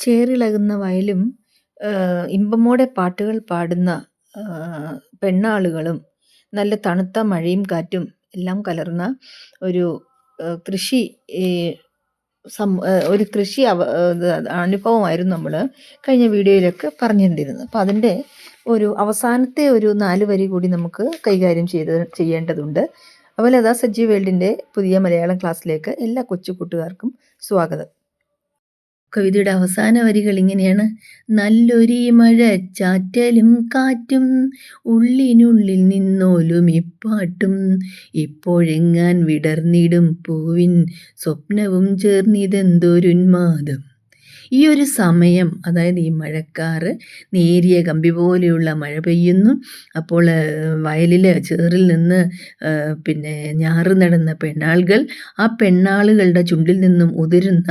ചേറിളകുന്ന വയലും ഇമ്പമോടെ പാട്ടുകൾ പാടുന്ന പെണ്ണാളുകളും നല്ല തണുത്ത മഴയും കാറ്റും എല്ലാം കലർന്ന ഒരു കൃഷി ഒരു കൃഷി അവ അനുഭവമായിരുന്നു നമ്മൾ കഴിഞ്ഞ വീഡിയോയിലൊക്കെ പറഞ്ഞിരുന്നിരുന്നത് അപ്പോൾ അതിന്റെ ഒരു അവസാനത്തെ ഒരു നാല് വരി കൂടി നമുക്ക് കൈകാര്യം ചെയ്ത് ചെയ്യേണ്ടതുണ്ട്. അതുപോലെ അതാ സജീവ് വേൾഡിന്റെ പുതിയ മലയാളം ക്ലാസ്സിലേക്ക് എല്ലാ കൊച്ചു കൂട്ടുകാർക്കും സ്വാഗതം. കവിതയുടെ അവസാന വരികൾ ഇങ്ങനെയാണ്. നല്ലൊരു മഴ ചാറ്റലും കാറ്റും ഉള്ളിനുള്ളിൽ നിന്നോലും ഇപ്പാട്ടും. ഇപ്പോഴെങ്ങാൻ വിടർന്നിടും പൂവിൻ സ്വപ്നവും ചേർന്നിതെന്തൊരുന്മാദം. ഈ ഒരു സമയം അതായത് ഈ മഴക്കാറ് നേരിയ കമ്പി പോലെയുള്ള മഴ പെയ്യുന്നു. അപ്പോൾ വയലിൽ ചേറിൽ നിന്ന് പിന്നെ ഞാറ് നടന്ന പെണ്ണാളുകൾ ആ പെണ്ണാളുകളുടെ ചുണ്ടിൽ നിന്നും ഉതിരുന്ന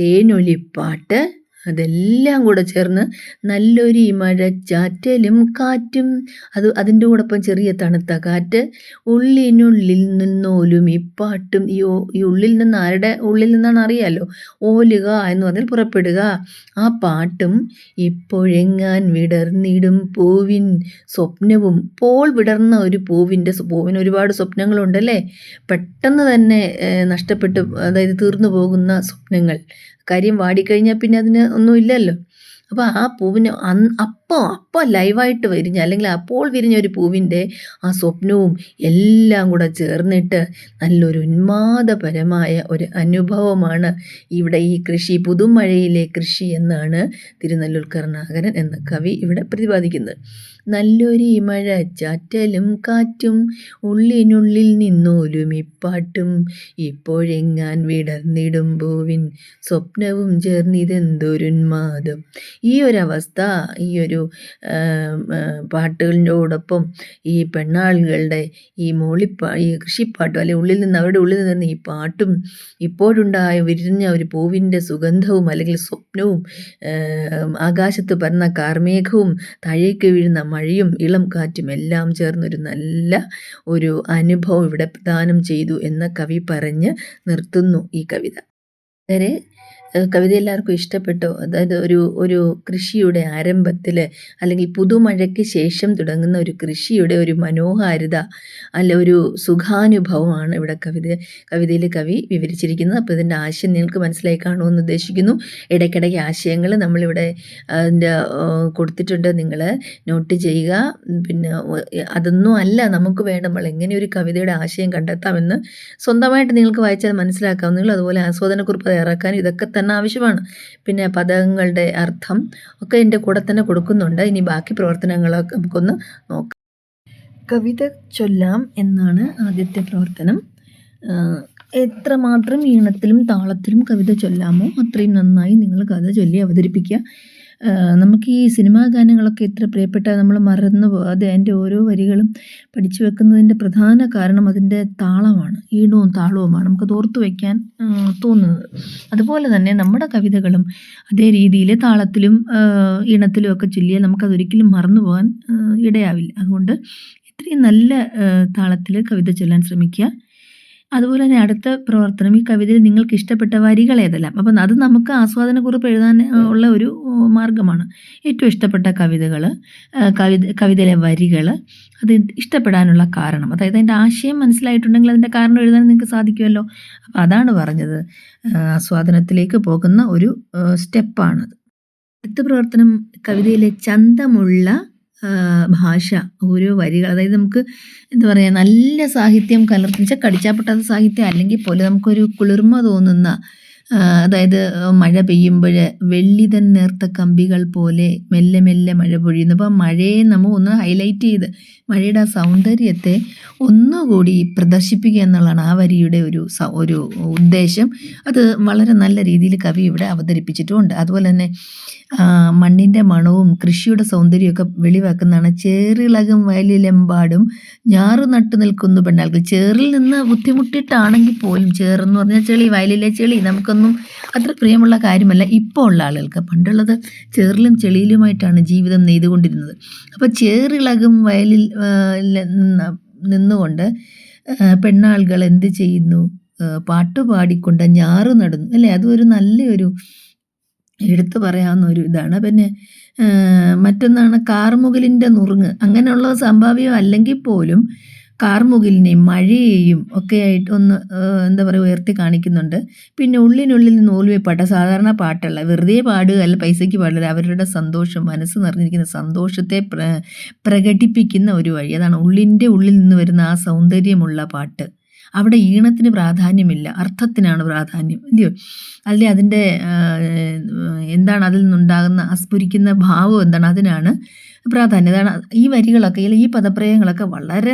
തേനൊലിപ്പാട്ട് അതെല്ലാം കൂടെ ചേർന്ന് നല്ലൊരു മഴച്ചാറ്റലും കാറ്റും അത് അതിന്റെ കൂടൊപ്പം ചെറിയ തണുത്ത കാറ്റ് ഉള്ളിനുള്ളിൽ നിന്നോലും ഇപ്പാട്ടും ഈ ഈ ഉള്ളിൽ നിന്ന് ആരുടെ ഉള്ളിൽ നിന്നാണ് അറിയാലോ? ഓലുക എന്ന് പറഞ്ഞാൽ പുറപ്പെടുക. ആ പാട്ടും ഇപ്പോഴെങ്ങാൻ വിടർന്നിടും പൂവിൻ സ്വപ്നവും. പോൾ വിടർന്ന ഒരു പൂവിന്റെ പൂവിന് ഒരുപാട് സ്വപ്നങ്ങളുണ്ടല്ലേ? പെട്ടെന്ന് തന്നെ നഷ്ടപ്പെട്ടു അതായത് തീർന്നു പോകുന്ന സ്വപ്നങ്ങൾ. കാര്യം വാടിക്കഴിഞ്ഞാൽ പിന്നെ അതിന് ഒന്നും ഇല്ലല്ലോ. അപ്പോൾ ആ പൂവിന് അന്ന് അപ്പോൾ അപ്പോൾ ലൈവായിട്ട് വിരിഞ്ഞ അല്ലെങ്കിൽ അപ്പോൾ വിരിഞ്ഞ ഒരു പൂവിന്റെ ആ സ്വപ്നവും എല്ലാം കൂടെ ചേർന്നിട്ട് നല്ലൊരു ഉന്മാദപരമായ ഒരു അനുഭവമാണ് ഇവിടെ ഈ കൃഷി പുതുമഴയിലെ കൃഷി എന്നാണ് തിരുനെല്ലൂർ കരുണാകരൻ എന്ന കവി ഇവിടെ പ്രതിപാദിക്കുന്നത്. നല്ലൊരു മഴ ചാറ്റലും കാറ്റും ഉള്ളിനുള്ളിൽ നിന്നോലും ഇപ്പാട്ടും ഇപ്പോഴെങ്ങാൻ വിടർന്നിടും പൂവിൻ സ്വപ്നവും ചേർന്നിതെന്തൊരുന്മാദം. ഈ ഒരവസ്ഥ ഈ ഒരു പാട്ടുകളോടൊപ്പം ഈ പെണ്ണാളുകളുടെ ഈ മോളിപ്പാ ഈ കൃഷിപ്പാട്ടും അല്ലെങ്കിൽ ഉള്ളിൽ നിന്ന് അവരുടെ ഉള്ളിൽ നിന്ന് ഈ പാട്ടും ഇപ്പോഴുണ്ടായ വിരിഞ്ഞ ഒരു പൂവിന്റെ സുഗന്ധവും അല്ലെങ്കിൽ സ്വപ്നവും ആകാശത്ത് പരന്ന കാർമേഘവും താഴേക്ക് വീഴുന്ന മഴയും ഇളം കാറ്റും എല്ലാം ചേർന്നൊരു നല്ല ഒരു അനുഭവം ഇവിടെ പ്രദാനം ചെയ്തു എന്ന കവി പറഞ്ഞ് നിർത്തുന്നു ഈ കവിത. വളരെ കവിത എല്ലാവർക്കും ഇഷ്ടപ്പെട്ടു? അതായത് ഒരു ഒരു കൃഷിയുടെ ആരംഭത്തിൽ അല്ലെങ്കിൽ പുതുമഴയ്ക്ക് ശേഷം തുടങ്ങുന്ന ഒരു കൃഷിയുടെ ഒരു മനോഹാരിത അല്ല ഒരു സുഖാനുഭവമാണ് ഇവിടെ കവിത കവിതയിൽ കവി വിവരിച്ചിരിക്കുന്നത്. അപ്പോൾ ഇതിന്റെ ആശയം നിങ്ങൾക്ക് മനസ്സിലായി കാണുമെന്ന് ഉദ്ദേശിക്കുന്നു. ഇടയ്ക്കിടയ്ക്ക് ആശയങ്ങൾ നമ്മളിവിടെ അതിന്റെ കൊടുത്തിട്ടുണ്ട്. നിങ്ങൾ നോട്ട് ചെയ്യുക. പിന്നെ അതൊന്നും അല്ല നമുക്ക് വേണ്ട. നമ്മൾ എങ്ങനെ ഒരു കവിതയുടെ ആശയം കണ്ടെത്താമെന്ന് സ്വന്തമായിട്ട് നിങ്ങൾക്ക് വായിച്ചാൽ മനസ്സിലാക്കാവുന്നതുള്ളൂ അതുപോലെ ആസ്വാദനക്കുറിപ്പ് തയ്യാറാക്കാനും ഇതൊക്കെ തന്നെ ആവശ്യമാണ്. പിന്നെ പദങ്ങളുടെ അർത്ഥം ഒക്കെ എന്റെ കൂടെ തന്നെ കൊടുക്കുന്നുണ്ട്. ഇനി ബാക്കി പ്രവർത്തനങ്ങളൊക്കെ നമുക്കൊന്ന് നോക്കാം. കവിത ചൊല്ലാം എന്നാണ് ആദ്യത്തെ പ്രവർത്തനം. എത്രമാത്രം ഈണത്തിലും താളത്തിലും കവിത ചൊല്ലാമോ അത്രയും നന്നായി നിങ്ങൾ കഥ ചൊല്ലി അവതരിപ്പിക്കുക. നമുക്ക് ഈ സിനിമാ ഗാനങ്ങളൊക്കെ എത്ര പ്രിയപ്പെട്ട നമ്മൾ മറന്നു പോകാതെ അതിന്റെ ഓരോ വരികളും പഠിച്ചു വെക്കുന്നതിന്റെ പ്രധാന കാരണം അതിന്റെ താളമാണ് ഈണവും താളവുമാണ്. നമുക്ക് ഓർത്തു വയ്ക്കാൻ തോന്നുന്നത്. അതുപോലെ തന്നെ നമ്മുടെ കവിതകളും അതേ രീതിയിൽ താളത്തിലും ഈണത്തിലും ഒക്കെ ചൊല്ലിയാൽ നമുക്കതൊരിക്കലും മറന്നു പോകാൻ ഇടയാവില്ല. അതുകൊണ്ട് ഇത്രയും നല്ല താളത്തിൽ കവിത ചൊല്ലാൻ ശ്രമിക്കുക. അതുപോലെ തന്നെ അടുത്ത പ്രവർത്തനം ഈ കവിതയിൽ നിങ്ങൾക്ക് ഇഷ്ടപ്പെട്ട വരികൾ ഏതെല്ലാം? അപ്പം അത് നമുക്ക് ആസ്വാദനക്കുറിപ്പ് എഴുതാൻ ഉള്ള ഒരു മാർഗമാണ്. ഏറ്റവും ഇഷ്ടപ്പെട്ട കവിതകൾ കവിത കവിതയിലെ വരികൾ അത് ഇഷ്ടപ്പെടാനുള്ള കാരണം. അതായത് അതിന്റെ ആശയം മനസ്സിലായിട്ടുണ്ടെങ്കിൽ അതിന്റെ കാരണം എഴുതാൻ നിങ്ങൾക്ക് സാധിക്കുമല്ലോ. അപ്പം അതാണ് പറഞ്ഞത്. ആസ്വാദനത്തിലേക്ക് പോകുന്ന ഒരു സ്റ്റെപ്പാണത് അടുത്ത പ്രവർത്തനം കവിതയിലെ ചന്തമുള്ള ഭാഷ ഓരോ വരികൾ. അതായത് നമുക്ക് എന്താ പറയുക നല്ല സാഹിത്യം കലർത്തിച്ച കടിച്ചാൽ സാഹിത്യം അല്ലെങ്കിൽ പോലും നമുക്കൊരു കുളിർമ തോന്നുന്ന അതായത് മഴ പെയ്യുമ്പോൾ വെള്ളി തൻ നേർത്ത കമ്പികൾ പോലെ മെല്ലെ മെല്ലെ മഴ പൊഴിയുന്നു. അപ്പോൾ മഴയെ നമ്മൾ ഒന്ന് ഹൈലൈറ്റ് ചെയ്ത് മഴയുടെ ആ സൗന്ദര്യത്തെ ഒന്നുകൂടി പ്രദർശിപ്പിക്കുക എന്നുള്ളതാണ് ആ വരിയുടെ ഒരു ഒരു ഉദ്ദേശം. അത് വളരെ നല്ല രീതിയിൽ കവി ഇവിടെ അവതരിപ്പിച്ചിട്ടുമുണ്ട് അതുപോലെ തന്നെ മണ്ണിന്റെ മണവും കൃഷിയുടെ സൗന്ദര്യമൊക്കെ വെളിവാക്കുന്നതാണ്. ചേറിളകും വയലിലെമ്പാടും ഞാറ് നട്ടു നിൽക്കുന്നു പെണ്ണാൾക്ക്. ചേറിൽ നിന്ന് ബുദ്ധിമുട്ടിട്ടാണെങ്കിൽ പോലും ചേറെന്ന് പറഞ്ഞാൽ ചെളി വയലിലെ ചെളി നമുക്കൊന്നും അത്ര പ്രിയമുള്ള കാര്യമല്ല ഇപ്പോൾ ഉള്ള ആളുകൾക്ക്. പണ്ടുള്ളത് ചേറിലും ചെളിയിലുമായിട്ടാണ് ജീവിതം നെയ്തുകൊണ്ടിരുന്നത്. അപ്പോൾ ചേറിളകും വയലിൽ നിന്നുകൊണ്ട് പെണ്ണാളുകൾ എന്ത് ചെയ്യുന്നു? പാട്ടുപാടിക്കൊണ്ട് ഞാറ് നടുന്നു. അല്ലേ? അതൊരു നല്ലൊരു എടുത്തു പറയാവുന്ന ഒരു ഇതാണ്. പിന്നെ മറ്റൊന്നാണ് കാർമുകിലിന്റെ നുറുങ്ങ്. അങ്ങനെയുള്ള സംഭാവ്യം അല്ലെങ്കിൽ പോലും കാർമുകിലിനെയും മഴയെയും ഒക്കെ ആയിട്ട് ഒന്ന് എന്താ പറയുക ഉയർത്തി കാണിക്കുന്നുണ്ട്. പിന്നെ ഉള്ളിനുള്ളിൽ നിന്ന് ഓൽവേ പാട്ട സാധാരണ പാട്ടല്ല. വെറുതെ പാടുക അല്ല പൈസയ്ക്ക് പാടില്ല. അവരുടെ സന്തോഷം മനസ്സ് നിറഞ്ഞിരിക്കുന്ന സന്തോഷത്തെ പ്ര പ്രകടിപ്പിക്കുന്ന ഒരു വഴി. അതാണ് ഉള്ളിന്റെ ഉള്ളിൽ നിന്ന് വരുന്ന ആ സൗന്ദര്യമുള്ള പാട്ട്. അവിടെ ഈണത്തിന് പ്രാധാന്യമില്ല. അർത്ഥത്തിനാണ് പ്രാധാന്യം ഇല്ലയോ അല്ലെ അതിന്റെ എന്താണ് അതിൽ നിന്നുണ്ടാകുന്ന അസ്ഫുരിക്കുന്ന സ്ഫുരിക്കുന്ന ഭാവം എന്താണ്? അതിനാണ് പ്രാധാന്യം. അതാണ് ഈ വരികളൊക്കെ അല്ലെങ്കിൽ ഈ പദപ്രയോഗങ്ങളൊക്കെ വളരെ